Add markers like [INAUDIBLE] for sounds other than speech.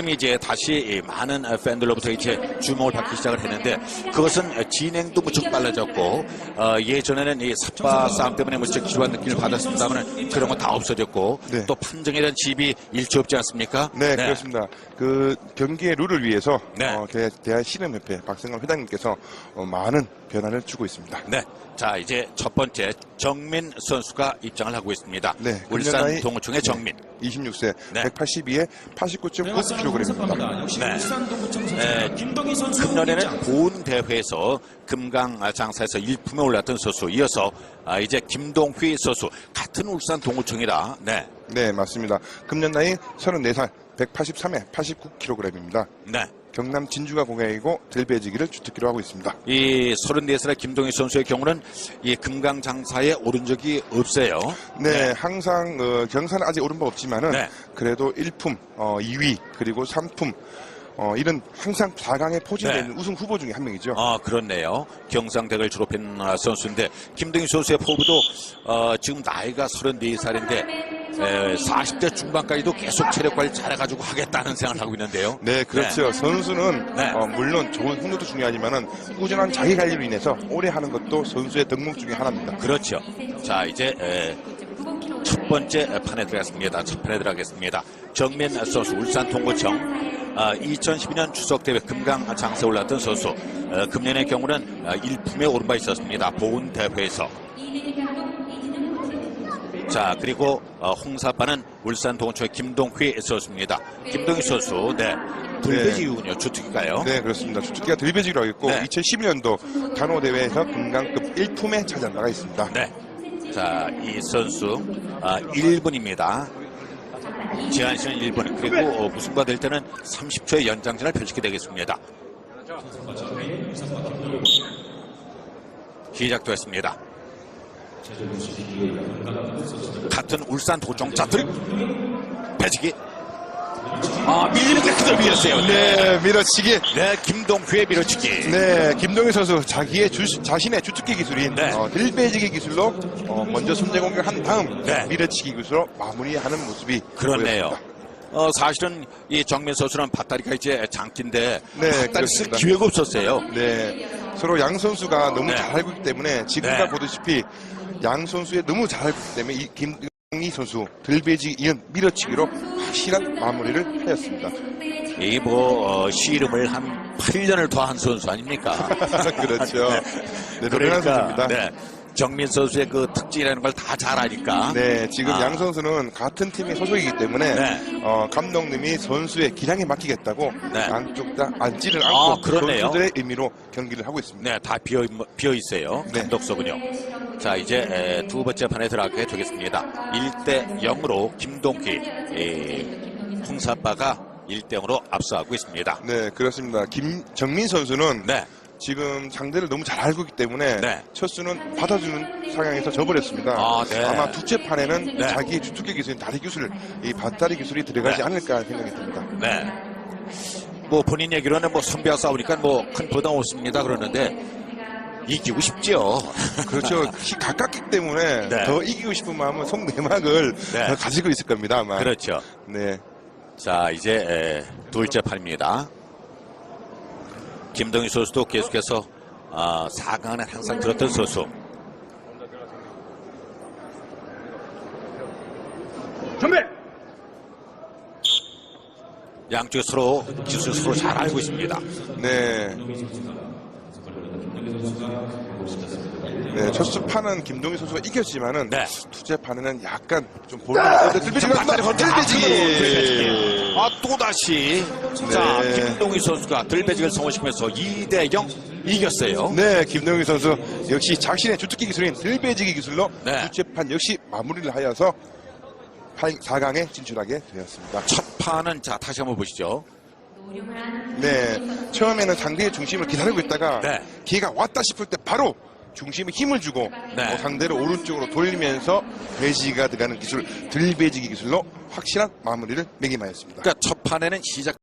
이름이 이제 다시 이 많은 팬들로부터 이제 주목을 받기 시작을 했는데 그것은 진행도 무척 빨라졌고 어, 예전에는 이 삽바 싸움 때문에 무척 지루한 느낌을 받았습니다만 그런 건 다 없어졌고 네. 또 판정에 대한 집이 일치 없지 않습니까? 네, 그렇습니다. 그 경기의 룰을 위해서 네. 어, 대, 대한신음협회 박성광 회장님께서 어, 많은 변화를 주고 있습니다. 네. 자, 이제 첫 번째 정민 선수가 입장을 하고 있습니다. 네, 울산 동호총의 정민. 26세, 네. 182에 89.9kg 입니다. 네. 울산동구청 네, 선수 김동희 선수 금년에는. 고운 대회에서 금강 장사에서 일품에 올랐던 선수 이어서 아, 이제 김동휘 선수 같은 울산 동호총이라 네. 네, 맞습니다. 금년 나이 34살, 183에 89kg입니다. 네. 경남 진주가 공약이고 들배지기를 주특기로 하고 있습니다. 이 34살의 김동희 선수의 경우는 이 금강 장사에 오른 적이 없어요. 네, 항상 어, 경사는 아직 오른 바 없지만은 네. 그래도 1품, 어, 2위 그리고 3품 어, 이런 항상 4강에 포진되어 네. 우승 후보 중에 한 명이죠. 아, 그렇네요. 경상대를 졸업한 아, 선수인데 김동희 선수의 포부도 어, 지금 나이가 34살인데 40대 중반까지도 계속 체력 관리 잘해가지고 하겠다는 생각을 하고 있는데요. 네, 그렇죠. 선수는 네. 어, 물론 좋은 흥도도 중요하지만은 꾸준한 자기 관리로 인해서 오래 하는 것도 선수의 덕목 중에 하나입니다. 그렇죠. 자, 이제 에, 첫 번째 판에 들어갔습니다. 첫 판에 들어가겠습니다. 정민 선수 울산 동구청 아, 2012년 추석대회 금강 장사에 올랐던 선수 어, 금년의 경우는 아, 일품에 오른 바 있었습니다. 보훈 대회에서 자 그리고 어, 홍사빠는 울산 동구청의 김동휘 선수입니다. 김동휘 선수 네 돌배지군요 주특기가요. 네, 그렇습니다. 주특기가 들배지기로 하고 있고 네. 2012년도 단호 대회에서 금강급 1품에 차지한 바가 있습니다. 네. 자, 이 선수 아, 1분입니다. 제한 시간 1분. 그리고 어, 무승부가 될 때는 30초의 연장전을 펼치게 되겠습니다. 시작됐습니다. 같은 울산 도정자들 배지기. 아, 밀리는 게 그대로 밀었어요. 네. 네, 밀어치기. 네, 김동휘의 밀어치기. 네, 김동현 선수 자기의 주, 자신의 주특기 기술인 네. 어, 들배지기 기술로 어, 먼저 손제 공격한 다음 네. 밀어치기 기술로 마무리하는 모습이 그렇네요. 보였습니다. 어, 사실은 이 정민 선수는 밭다리가 이제 장기인데 네, 밭다리 쓸. 기회가 없었어요. 네, 서로 양 선수가 너무 네. 잘 알고 있기 때문에 지금과 네. 보다시피 양 선수의 너무 잘 알고 있기 때문에 이 김동희 선수 들배지기 이은 밀어치기로 확실한 마무리를 하였습니다. 이뭐 어, 씨름을 한 8년을 더 한 선수 아닙니까? [LAUGHS] 그렇죠. 네, 노련한 선수입니다. 네. 정민 선수의 그 특징이라는 걸 다 잘 아니까. 네, 지금 아. 양 선수는 같은 팀의 소속이기 때문에 네. 어, 감독님이 선수의 기량에 맡기겠다고 네. 양쪽 다 앉지를 아, 않고 그렇네요. 선수들의 의미로 경기를 하고 있습니다. 네, 다 비어, 비어 있어요. 네. 감독석은요. 자, 이제 에, 두 번째 판에 들어가게 되겠습니다. 1대 0으로 김동기, 에, 홍사빠가 1대 0으로 앞서가고 있습니다. 네, 그렇습니다. 김정민 선수는 네. 지금 상대를 너무 잘 알고 있기 때문에 네. 첫 수는 받아주는 상황에서 져버렸습니다. 아, 네. 마 두째 판에는 네. 자기의 주특기 기술인 다리 기술, 이 밭다리 기술이 들어가지 네. 않을까 생각이 듭니다. 네. 뭐 본인 얘기로는 뭐 선배와 싸우니까 뭐 큰 부담 없습니다 그러는데 이기고 싶죠. 그렇죠. 키 가깝기 때문에 네. 더 이기고 싶은 마음은 속내막을 네. 더 가지고 있을 겁니다. 아마. 그렇죠. 네. 자 이제 에, 둘째 판입니다. 김동희 선수도 계속해서 아, 4강에 항상 들었던 선수. 양쪽에 서로 기술 서로 잘 알고 있습니다. 네. 네, 첫 수 판은 김동희 선수가 이겼지만은 네. 두째 판에는 약간 좀 밭다리 건드 들배지기. 아, 또다시. 자, 네. 김동희 선수가 들배직을 성공시키면서 2대 0 이겼어요. 네, 김동희 선수 역시 자신의 주특기 기술인 들배지기 기술로 네. 두째 판 역시 마무리를 하여서 4강에 진출하게 되었습니다. 첫 판은 자, 다시 한번 보시죠. 네, 처음에는 상대의 중심을 기다리고 있다가 네. 기회가 왔다 싶을 때 바로 중심에 힘을 주고 네. 어, 상대를 오른쪽으로 돌리면서 배지가 들어가는 기술, 들배지기 기술로 확실한 마무리를 매김하였습니다. 그러니까 첫 판에는 시작